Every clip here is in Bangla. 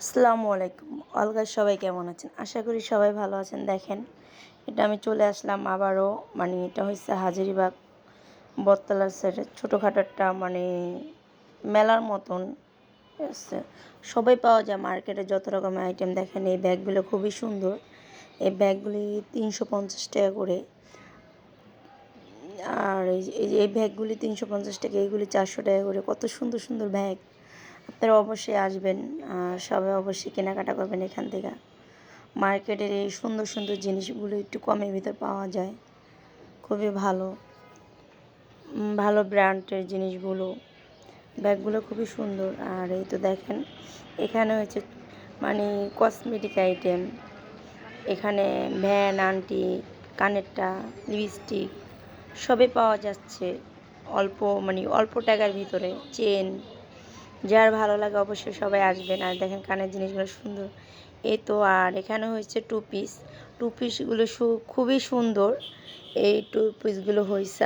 আসসালামু আলাইকুম। অলগা সবাই কেমন আছেন? আশা করি সবাই ভালো আছেন। দেখেন, এটা আমি চলে আসলাম আবারও মানে এটা হচ্ছে হাজারিবাগ বটতলার সাইডে ছোটোখাটো একটা মানে মেলার মতন। সবাই পাওয়া যায় মার্কেটে যত রকমের আইটেম দেখেন, এই ব্যাগগুলো খুবই সুন্দর। এই ব্যাগগুলি তিনশো পঞ্চাশ টাকা করে। আর এই এই ব্যাগগুলি তিনশো পঞ্চাশ টাকা, এইগুলি চারশো টাকা করে। কত সুন্দর সুন্দর ব্যাগ। আপনারা অবশ্যই আসবেন সবাই অবশ্যই কেনাকাটা করবেন এখান থেকে। মার্কেটের এই সুন্দর সুন্দর জিনিসগুলো একটু কমের ভিতর পাওয়া যায়। খুবই ভালো ভালো ব্র্যান্ডের জিনিসগুলো। ব্যাগগুলো খুবই সুন্দর। আর এই তো দেখেন, এখানে হচ্ছে মানে কসমেটিক আইটেম এখানে ভ্যান আন্টি কানেরটা লিপস্টিক সবই পাওয়া যাচ্ছে। অল্প মানে অল্প টাকার ভিতরে চেন যার ভালো লাগে অবশ্যই সবাই আসবেন আর দেখেন কানের জিনিসগুলো সুন্দর। এই তো আর এখানে হয়েছে টু পিস টু পিসগুলো খুবই সুন্দর। এই টু পিসগুলো হয়েছে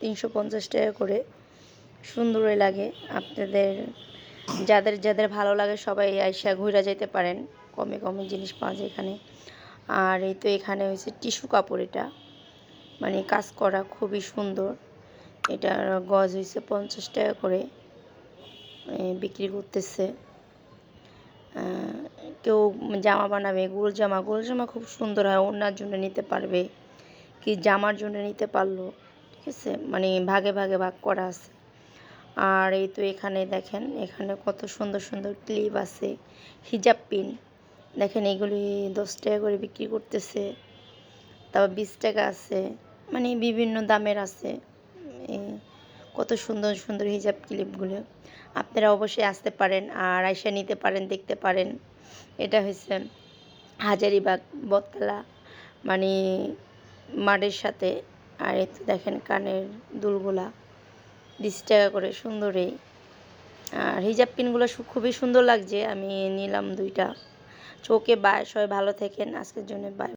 তিনশো পঞ্চাশ টাকা করে। সুন্দরই লাগে। আপনাদের যাদের যাদের ভালো লাগে সবাই আইসা ঘুরে যেতে পারেন। কমে কমে জিনিস পাওয়া যায় এখানে। আর এই তো এখানে হয়েছে টিস্যু কাপড় এটা। মানে কাজ করা খুবই সুন্দর। এটার গজ হয়েছে পঞ্চাশ টাকা করে। এ, বিক্রি করতেছে। কেউ জামা বানাবে, গোল জামা। গোল জামা খুব সুন্দর হয়, ওনার জন্য নিতে পারবে কি জামার জন্য নিতে পারল, ঠিক আছে? মানে ভাগে ভাগে ভাগ করা আছে। আর এই তো এখানে দেখেন, এখানে কত সুন্দর সুন্দর ক্লিপ আছে, হিজাব পিন। দেখেন এগুলি দশ টাকা করে বিক্রি করতেছে, তারপর বিশ টাকা আছে মানে বিভিন্ন দামের আছে। কত সুন্দর সুন্দর হিজাব ক্লিপগুলো। আপনারা অবশ্যই আসতে পারেন আর আইসা নিতে পারেন, দেখতে পারেন। এটা হচ্ছে হাজারিবাগ, বটতলা মানে মাঠের সাথে। আর এই তো দেখেন কানের দুলগুলা, বিশ টাকা করে, সুন্দরই। আর হিজাব পিনগুলো খুবই সুন্দর লাগছে। আমি নিলাম দুইটা। চোখে বাই সবাই ভালো থাকেন। আজকের জন্য বাই।